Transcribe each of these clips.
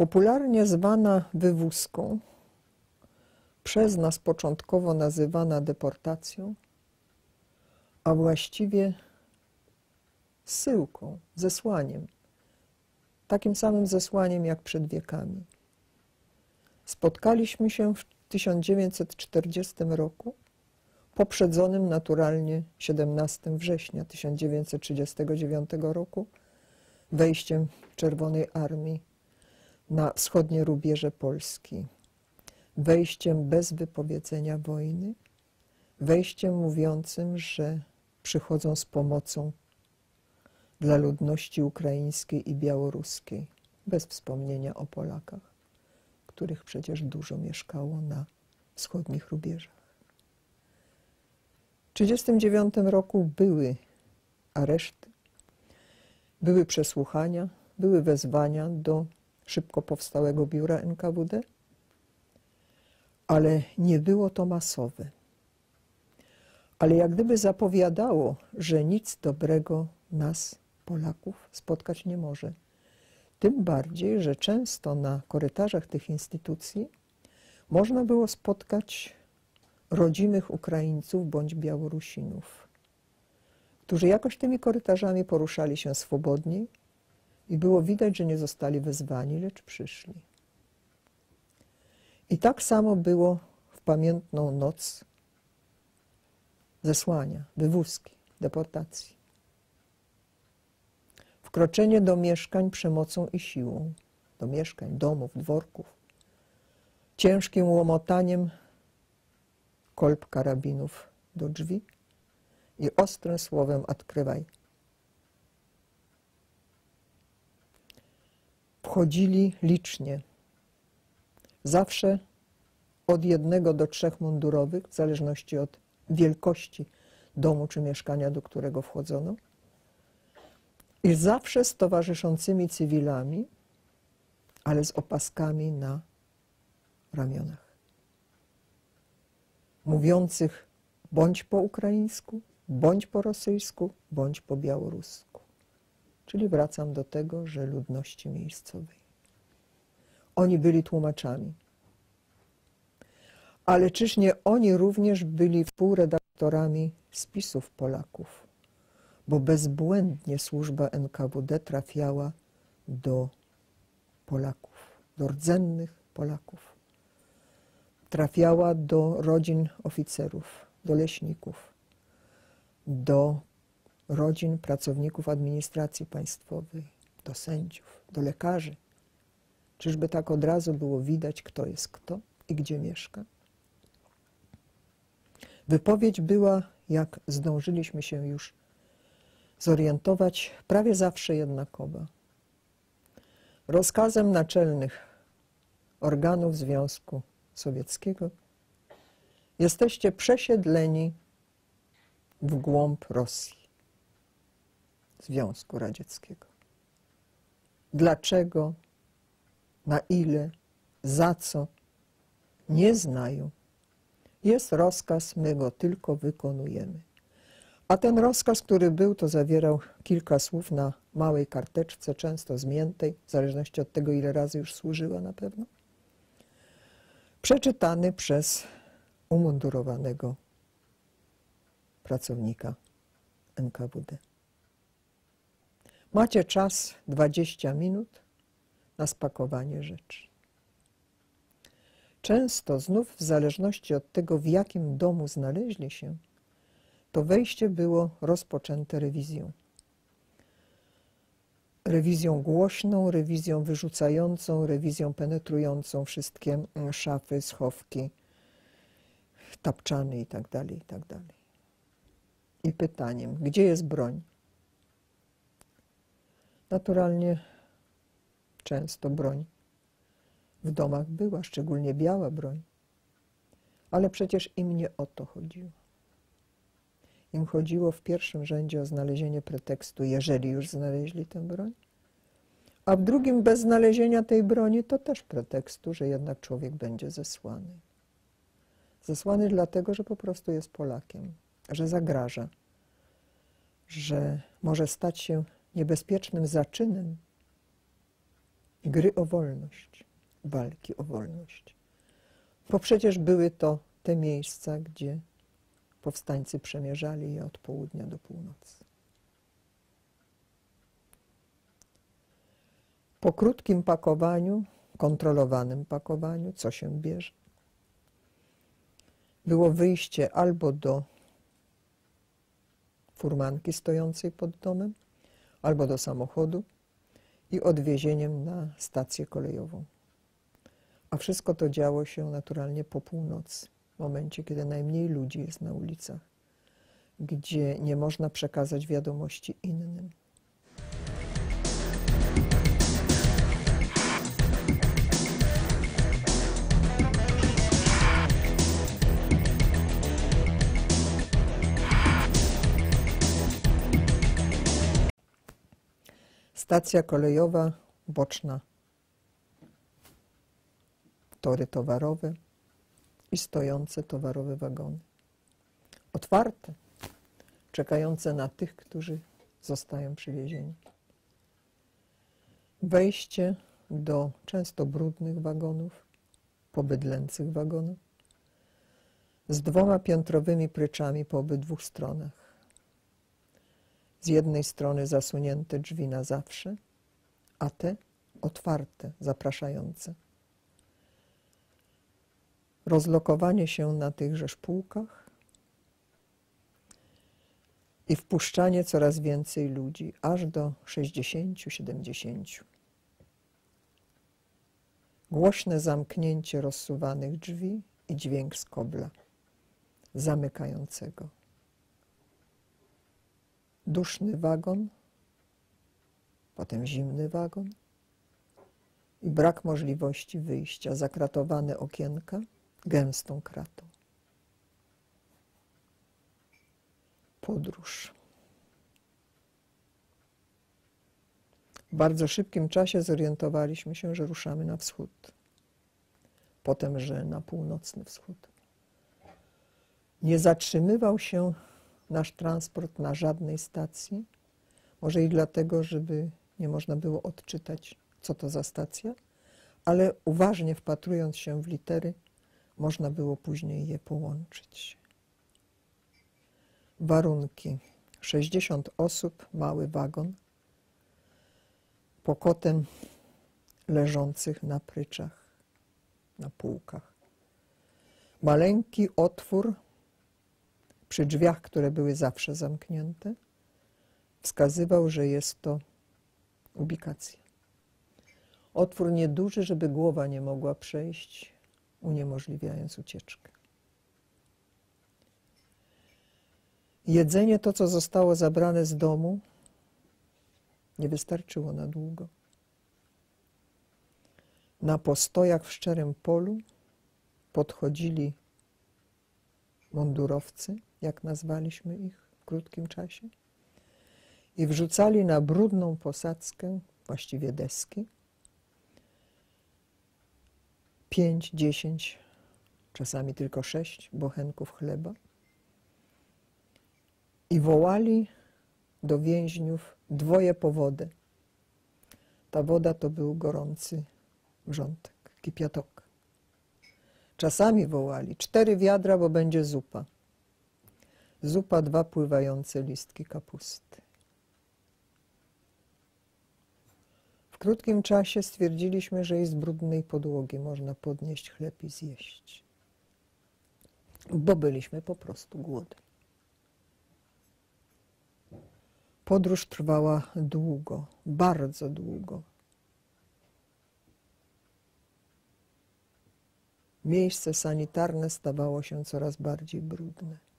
popularnie zwana wywózką, przez nas początkowo nazywana deportacją, a właściwie zsyłką, zesłaniem, takim samym zesłaniem jak przed wiekami. Spotkaliśmy się w 1940 roku, poprzedzonym naturalnie 17 września 1939 roku wejściem Czerwonej Armii na wschodnie rubieże Polski, wejściem bez wypowiedzenia wojny, wejściem mówiącym, że przychodzą z pomocą dla ludności ukraińskiej i białoruskiej, bez wspomnienia o Polakach, których przecież dużo mieszkało na wschodnich rubieżach. W 1939 roku były areszty, były przesłuchania, były wezwania do szybko powstałego biura NKWD, ale nie było to masowe. Ale jak gdyby zapowiadało, że nic dobrego nas, Polaków, spotkać nie może. Tym bardziej, że często na korytarzach tych instytucji można było spotkać rodzimych Ukraińców bądź Białorusinów, którzy jakoś tymi korytarzami poruszali się swobodniej i było widać, że nie zostali wezwani, lecz przyszli. I tak samo było w pamiętną noc zesłania, wywózki, deportacji. Wkroczenie do mieszkań przemocą i siłą, do mieszkań, domów, dworków, ciężkim łomotaniem kolb karabinów do drzwi i ostrym słowem odkrywaj. Wchodzili licznie, zawsze od jednego do trzech mundurowych, w zależności od wielkości domu czy mieszkania, do którego wchodzono, i zawsze z towarzyszącymi cywilami, ale z opaskami na ramionach. Mówiących bądź po ukraińsku, bądź po rosyjsku, bądź po białorusku. Czyli wracam do tego, że ludności miejscowej. Oni byli tłumaczami. Ale czyż nie oni również byli współredaktorami spisów Polaków? Bo bezbłędnie służba NKWD trafiała do Polaków, do rdzennych Polaków. Trafiała do rodzin oficerów, do leśników, do rodzin pracowników administracji państwowej, do sędziów, do lekarzy. Czyżby tak od razu było widać, kto jest kto i gdzie mieszka? Wypowiedź była, jak zdążyliśmy się już zorientować, prawie zawsze jednakowa. Rozkazem naczelnych organów Związku Sowieckiego jesteście przesiedleni w głąb Rosji, Związku Radzieckiego. Dlaczego, na ile, za co, nie znają. Jest rozkaz, my go tylko wykonujemy. A ten rozkaz, który był, to zawierał kilka słów na małej karteczce, często zmiętej, w zależności od tego, ile razy już służyła na pewno, przeczytany przez umundurowanego pracownika NKWD. Macie czas 20 minut na spakowanie rzeczy. Często znów w zależności od tego, w jakim domu znaleźli się, to wejście było rozpoczęte rewizją. Rewizją głośną, rewizją wyrzucającą, rewizją penetrującą wszystkie szafy, schowki, tapczany itd., tak itd. Tak I pytaniem, gdzie jest broń? Naturalnie często broń w domach była, szczególnie biała broń. Ale przecież im nie o to chodziło. Im chodziło w pierwszym rzędzie o znalezienie pretekstu, jeżeli już znaleźli tę broń, a w drugim bez znalezienia tej broni to też pretekstu, że jednak człowiek będzie zesłany. Zesłany dlatego, że po prostu jest Polakiem, że zagraża, że może stać się niebezpiecznym zaczynem gry o wolność, walki o wolność. Bo przecież były to te miejsca, gdzie powstańcy przemierzali je od południa do północy. Po krótkim pakowaniu, kontrolowanym pakowaniu, co się bierze, było wyjście albo do furmanki stojącej pod domem, albo do samochodu i odwiezieniem na stację kolejową. A wszystko to działo się naturalnie po północy, w momencie, kiedy najmniej ludzi jest na ulicach, gdzie nie można przekazać wiadomości innym. Stacja kolejowa boczna, tory towarowe i stojące towarowe wagony. Otwarte, czekające na tych, którzy zostają przywiezieni. Wejście do często brudnych wagonów, pobydlęcych wagonów, z dwoma piętrowymi pryczami po obydwu stronach z jednej strony zasunięte drzwi na zawsze, a te otwarte, zapraszające. Rozlokowanie się na tychże szpółkach i wpuszczanie coraz więcej ludzi, aż do 60-70. Głośne zamknięcie rozsuwanych drzwi i dźwięk skobla zamykającego duszny wagon, potem zimny wagon i brak możliwości wyjścia, zakratowane okienka gęstą kratą. Podróż. W bardzo szybkim czasie zorientowaliśmy się, że ruszamy na wschód. Potem, że na północny wschód. Nie zatrzymywał się nasz transport na żadnej stacji. Może i dlatego, żeby nie można było odczytać, co to za stacja, ale uważnie wpatrując się w litery, można było później je połączyć. Warunki. 60 osób, mały wagon, pokotem leżących na pryczach, na półkach. Maleńki otwór przy drzwiach, które były zawsze zamknięte, wskazywał, że jest to ubikacja. Otwór nieduży, żeby głowa nie mogła przejść, uniemożliwiając ucieczkę. Jedzenie, to co zostało zabrane z domu, nie wystarczyło na długo. Na postojach w szczerym polu podchodzili mundurowcy jak nazwaliśmy ich w krótkim czasie, i wrzucali na brudną posadzkę, właściwie deski, pięć, dziesięć, czasami tylko sześć bochenków chleba i wołali do więźniów dwoje po wodę. Ta woda to był gorący wrzątek, kipiatok. Czasami wołali cztery wiadra, bo będzie zupa zupa dwa pływające listki kapusty. W krótkim czasie stwierdziliśmy, że i z brudnej podłogi można podnieść chleb i zjeść, bo byliśmy po prostu głodni. Podróż trwała długo, bardzo długo. Miejsce sanitarne stawało się coraz bardziej brudne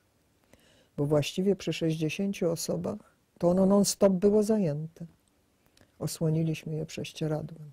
bo właściwie przy 60 osobach to ono non-stop było zajęte. Osłoniliśmy je prześcieradłem.